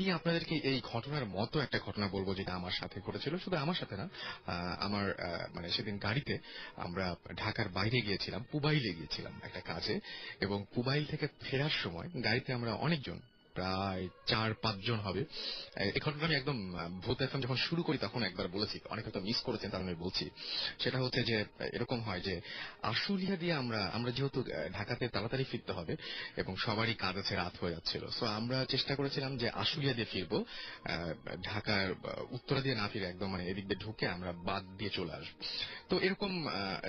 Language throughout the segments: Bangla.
আমি আপনাদেরকে এই ঘটনার মতো একটা ঘটনা বলব যেটা আমার সাথে ঘটেছিল। শুধু আমার সাথে না আমার মানে সেদিন গাড়িতে আমরা ঢাকার বাইরে গিয়েছিলাম, পুবাইলে গিয়েছিলাম একটা কাজে। এবং পুবাইল থেকে ফেরার সময় গাড়িতে আমরা অনেকজন প্রায় চার পাঁচজন হবে। এই আমি একদম ভূত এফএম যখন শুরু করি তখন একবার বলেছি, অনেকে হয়তো মিস করেছেন, তার আমি বলছি। সেটা হচ্ছে যে এরকম হয় যে, আশুলিয়া দিয়ে আমরা আমরা যেহেতু ঢাকাতে তাড়াতাড়ি ফিরতে হবে এবং সবারই কাজ আছে, রাত হয়ে যাচ্ছিল। সো আমরা চেষ্টা করেছিলাম যে, আশুলিয়া দিয়ে ফিরবো। ঢাকার উত্তরা দিয়ে না ফিরে একদম মানে এদিক দিয়ে ঢুকে আমরা বাদ দিয়ে চলে আসব। তো এরকম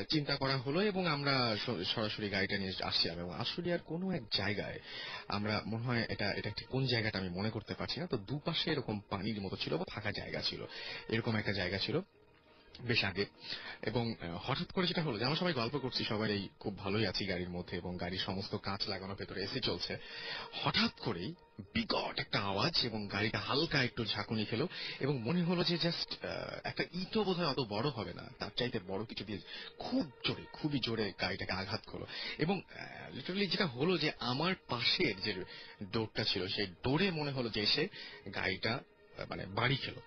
চিন্তা করা হলো এবং আমরা সরাসরি গাড়িটা নিয়ে আসছিলাম এবং আশুলিয়ার কোনো এক জায়গায় আমরা মনে হয় এটা এটা ঠিক কোন জায়গাটা আমি মনে করতে পারছি না, তো দুপাশে এরকম পানির মতো ছিল বা ফাঁকা জায়গা ছিল। এরকম একটা জায়গা ছিল বেশ আগে। এবং হঠাৎ করে যেটা হলো যে আমরা সবাই গল্প করছি, সবাই এই খুব ভালোই আছি গাড়ির মধ্যে এবং গাড়ির সমস্ত কাঁচ লাগানো ভেতরে এসি চলছে। হঠাৎ করেই বিকট একটা আওয়াজ এবং গাড়িটা হালকা একটু ঝাঁকুনি খেলো এবং মনে হলো যে জাস্ট একটা ইটও বোধহয় অত বড় হবে না চাইতে বড় কিছু দিয়ে খুব জোরে, খুবই জোরে গাড়িটাকে আঘাত করল। এবং লিটারালি যেটা হলো যে আমার পাশের যে ডোরটা ছিল, সেই ডোরে মনে হলো যে এসে গাড়িটা মানে বাড়ি খেলো।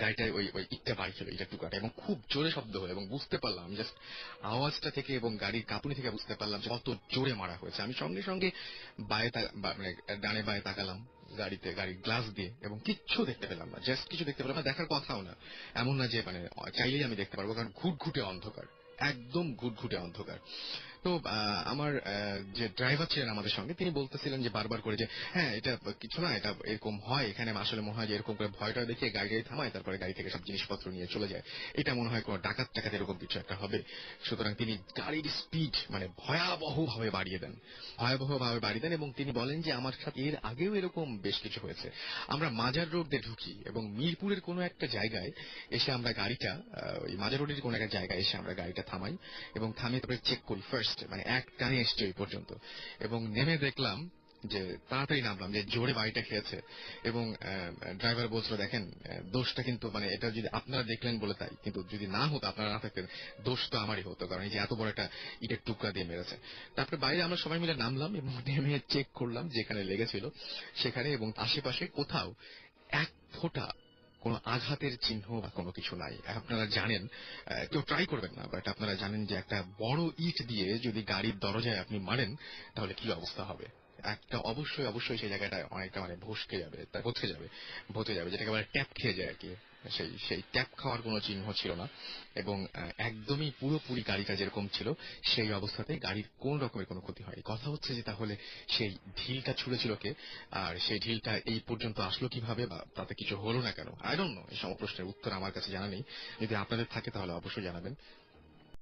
গাড়িটা ওই ওই ইটটা বাড়ি ছিল ইটা টুকাটা। এবং খুব জোরে শব্দ হলো এবং বুঝতে পারলাম জাস্ট আওয়াজটা থেকে এবং গাড়ির কাঁপুনি থেকে বুঝতে পারলাম যে কত জোরে মারা হয়েছে। আমি সঙ্গে সঙ্গে বায়ে মানে ডানে বায়ে তাকালাম। গাড়িতে, গাড়ির গ্লাস দিয়ে এবং কিচ্ছু দেখতে পেলাম না জাস্ট কিছু দেখতে পেলাম না, দেখার কথাও না। এমন না যে মানে চাইলেই আমি দেখতে পারব, কারণ ঘুটঘুটে অন্ধকার, একদম ঘুটঘুটে অন্ধকার। তো আমার যে ড্রাইভার ছিলেন আমাদের সঙ্গে, তিনি বলতেছিলেন যে বারবার করে যে হ্যাঁ এটা কিছু না, এটা এরকম হয়, এখানে আসলে মনে হয় যে এরকম করে ভয়টা দেখিয়ে গাড়ি গাড়ি থামায়, তারপরে গাড়ি থেকে সব জিনিসপত্র নিয়ে চলে যায়। এটা মনে হয় কোনো ডাকাত টাকাত এরকম কিছু একটা হবে। সুতরাং তিনি গাড়ির স্পিড মানে ভয়াবহ ভাবে বাড়িয়ে দেন। ভয়াবহ ভাবে বাড়িয়ে দেন এবং তিনি বলেন যে, আমার সাথে এর আগেও এরকম বেশ কিছু হয়েছে। আমরা মাজার রোড দিয়ে ঢুকি এবং মিরপুরের কোনো একটা জায়গায় এসে আমরা গাড়িটা মাজার রোডের কোনো একটা জায়গায় এসে আমরা গাড়িটা থামাই এবং থামিয়ে তারপরে চেক করি ফার্স্ট মানে এক টানে এসছে ওই পর্যন্ত। এবং নেমে দেখলাম যে তাড়াতাড়ি নামলাম, যে জোরে বাড়িটা খেয়েছে। এবং ড্রাইভার বলছিল, দেখেন দোষটা কিন্তু মানে এটা যদি আপনারা দেখলেন বলে তাই, কিন্তু যদি না হতো, আপনারা না থাকতেন, দোষ তো আমারই হতো, কারণ এই যে এত বড় একটা ইটের টুকরা দিয়ে মেরেছে। তারপরে বাইরে আমরা সবাই মিলে নামলাম এবং নেমে চেক করলাম যেখানে লেগেছিল সেখানে এবং আশেপাশে কোথাও এক ফোঁটা কোনো আঘাতের চিহ্ন বা কোনো কিছু নাই। আপনারা জানেন কেউ ট্রাই করবেন না বাট আপনারা জানেন যে একটা বড় ইট দিয়ে যদি গাড়ির দরজায় আপনি মারেন, তাহলে কি অবস্থা হবে? একটা অবশ্যই অবশ্যই সেই জায়গাটায় অনেকটা মানে ভসকে যাবে পচে যাবে ভতে যাবে, যেটাকে বলে ট্যাপ খেয়ে যায় আর কি। সেই সেই ট্যাপ খাওয়ার কোনো চিহ্ন ছিল না এবং একদমই পুরোপুরি গাড়িটা যেরকম ছিল, সেই অবস্থাতে গাড়ির কোন রকমের কোনো ক্ষতি হয় কথা হচ্ছে যে তাহলে সেই ঢিলটা ছুঁড়েছিল কে? আর সেই ঢিলটা এই পর্যন্ত আসলো কীভাবে বা তাতে কিছু হলো না কেন? আই ডোন্ট নো এই সব প্রশ্নের উত্তর আমার কাছে জানা নেই। যদি আপনাদের থাকে তাহলে অবশ্যই জানাবেন।